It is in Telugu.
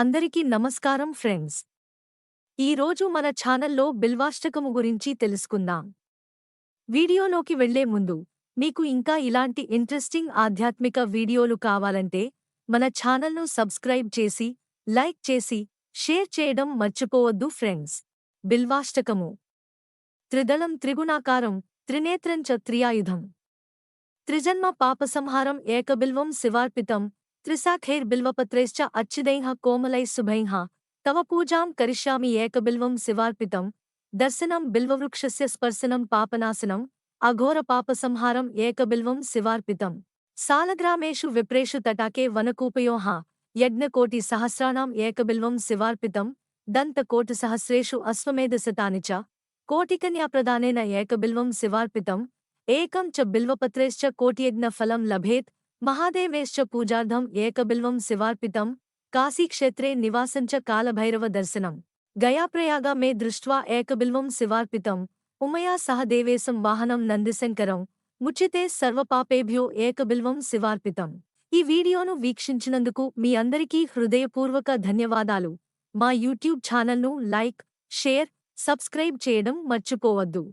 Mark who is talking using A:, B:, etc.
A: అందరికీ నమస్కారం ఫ్రెండ్స్. ఈరోజు మన ఛానల్లో బిల్వాష్టకము గురించి తెలుసుకుందాం. వీడియోలోకి వెళ్ళే ముందు మీకు ఇంకా ఇలాంటి ఇంట్రెస్టింగ్ ఆధ్యాత్మిక వీడియోలు కావాలంటే మన ఛానల్ను సబ్స్క్రైబ్ చేసి లైక్ చేసి షేర్ చేయడం మర్చిపోవద్దు ఫ్రెండ్స్. బిల్వాష్టకము. త్రిదళం త్రిగుణాకారం త్రినేత్రం చ త్రియాయుధం త్రిజన్మ పాపసంహారం ఏకబిల్వం శివార్పితం త్రిశాఖైర్బిల్వపత్రైశ్చ అచ్యుదైః కోమలైः శుభైః తవ పూజాం కరిష్యామి ఏకబిల్వం శివార్పితం దర్శనం బిల్వవృక్షస్య స్పర్శనం పాపనాశనం అఘోర పాపసంహారం ఏకబిల్వం శివార్పితం సాలగ్రామేషు విప్రేషు తటాకే వనకూపయోః యజ్ఞకోటి సహస్రాణాం ఏకబిల్వం శివార్పితం దంతకోటిసహస్రేషు అశ్వమేధశతాని చ కోటికన్యాప్రదానేన ఏకబిల్వం శివార్పితం ఏకం చ బిల్వపత్రైశ్చ కోటియజ్ఞఫలం లభేత్ మహాదేవేశ్చ పూజార్థం ఏకబిల్వం శివార్పితం కాశీక్షేత్రే నివాసంచ కాలభైరవ దర్శనం గయాప్రయాగ మే దృష్ట్వా ఏకబిల్వం శివార్పితం ఉమయా సహ దేవేశం వాహనం నందిశంకరం ముచితే సర్వపాపేభ్యో ఏకబిల్వం శివార్పితం. ఈ వీడియోను వీక్షించినందుకు మీ అందరికీ హృదయపూర్వక ధన్యవాదాలు. మా యూట్యూబ్ ఛానల్ను లైక్ షేర్ సబ్స్క్రైబ్ చేయడం మర్చిపోవద్దు.